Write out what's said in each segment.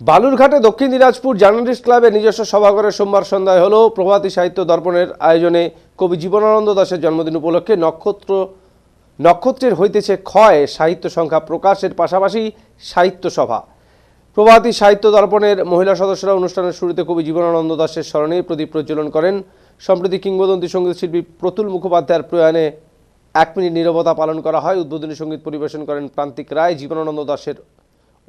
বালুরঘাটে দক্ষিণ দিনাজপুর জার্নালিস্ট ক্লাবের নিজস্ব সভাঘরে সোমবার সন্ধ্যায় হলো প্রভাতী সাহিত্য দর্পণের আয়োজনে কবি জীবনানন্দ দাশের জন্মদিন উপলক্ষে নক্ষত্র, নক্ষত্রের হইতেছে ক্ষয় সাহিত্য সংখ্যা প্রকাশের পাশাপাশি সাহিত্য সভা। প্রভাতী সাহিত্য দর্পণের মহিলা সদস্যরা অনুষ্ঠানের শুরুতে কবি জীবনানন্দ দাশের স্মরণে প্রদীপ প্রজ্বলন করেন। সম্প্রতি কিংবদন্তি সংগীত শিল্পী প্রতুল মুখোপাধ্যায়ের প্রয়াণে এক মিনিট নীরবতা পালন করা হয়। উদ্বোধনী সংগীত পরিবেশন করেন প্রান্তিক রায়। জীবনানন্দ দাশের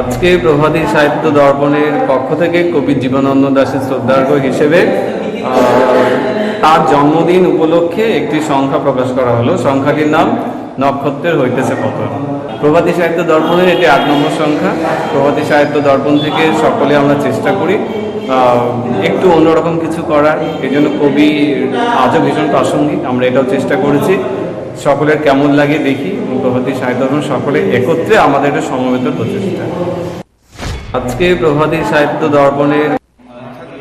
আজকে প্রভাতী সাহিত্য দর্পণের পক্ষ থেকে কবি জীবনানন্দ দাসের শ্রদ্ধার্ঘ হিসেবে তার জন্মদিন উপলক্ষে একটি সংখ্যা প্রকাশ করা হলো। সংখ্যাটির নাম নক্ষত্রের হইতেছে পতন। প্রভাতী সাহিত্য দর্পণের এটি আট নম্বর সংখ্যা। প্রভাতী সাহিত্য দর্পণ থেকে সকলে আমরা চেষ্টা করি একটু অন্যরকম কিছু করার, এই জন্য কবি আজও ভীষণ প্রাসঙ্গিক। আমরা এটাও চেষ্টা করেছি। সকলের কেমন লাগে দেখি। প্রভাতী সাহিত্য সকলে একত্রে আমাদের একটা সমবেত প্রচেষ্টা। আজকে প্রভাতী সাহিত্য দর্পণের